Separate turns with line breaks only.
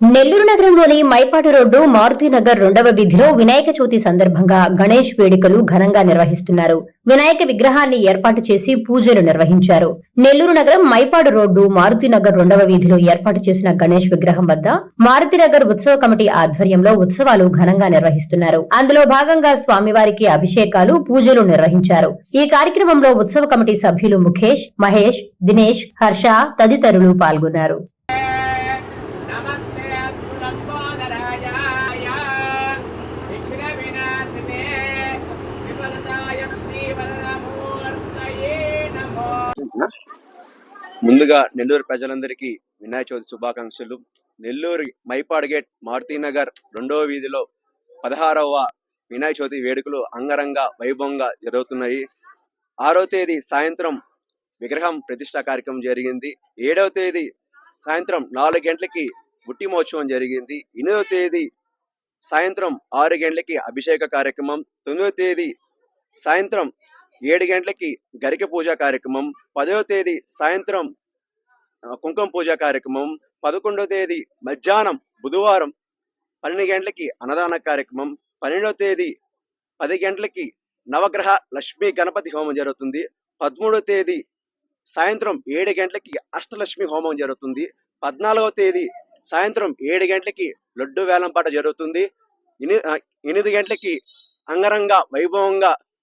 నెల్లూరు నగరంలోని మైపాడు రోడ్డు మారుతి నగర్ రెండవ వీధిలో వినాయక చవితి సందర్భంగా గణేష్ వేడుకలు ఘనంగా నిర్వహిస్తున్నారు. వినాయక విగ్రహాన్ని ఏర్పాటు చేసి పూజలు నిర్వహించారు. నెల్లూరు నగరం మైపాడు రోడ్డు మారుతి నగర్ రెండవ వీధిలో ఏర్పాటు చేసిన గణేష్ విగ్రహం వద్ద మారుతి నగర్ ఉత్సవ కమిటీ ఆధ్వర్యంలో ఉత్సవాలు ఘనంగా నిర్వహిస్తున్నారు. అందులో భాగంగా స్వామివారికి అభిషేకాలు పూజలు నిర్వహించారు. ఈ కార్యక్రమంలో ఉత్సవ కమిటీ సభ్యులు ముఖేష్ మహేష్ దినేష్ హర్ష తదితరులు పాల్గొన్నారు.
ముందుగా నెల్లూరు ప్రజలందరికీ వినాయక చవితి శుభాకాంక్షలు. నెల్లూరు మైపాడు గేట్ మారుతీనగర్ రెండవ వీధిలో పదహారవ వినాయక చవితి వేడుకలు అంగరంగ వైభవంగా జరుగుతున్నాయి. ఆరో తేదీ సాయంత్రం విగ్రహం ప్రతిష్ట కార్యక్రమం జరిగింది. ఏడవ తేదీ సాయంత్రం నాలుగు గంటలకి బుట్టి మహోత్సవం జరిగింది. ఎనిమిదవ తేదీ సాయంత్రం ఆరు గంటలకి అభిషేక కార్యక్రమం. తొమ్మిదవ తేదీ సాయంత్రం ఏడు గంటలకి గరిక పూజ కార్యక్రమం పదవ తేదీ సాయంత్రం కుంకుమ పూజ కార్యక్రమం పదకొండవ తేదీ మధ్యాహ్నం బుధవారం పన్నెండు గంటలకి అన్నదాన కార్యక్రమం పన్నెండవ తేదీ పది గంటలకి నవగ్రహ లక్ష్మీ గణపతి హోమం జరుగుతుంది పదమూడవ తేదీ సాయంత్రం ఏడు గంటలకి అష్టలక్ష్మి హోమం జరుగుతుంది పద్నాలుగవ తేదీ సాయంత్రం ఏడు గంటలకి లడ్డు వేలంపాట జరుగుతుంది ఎనిమిది గంటలకి అంగరంగ వైభవంగా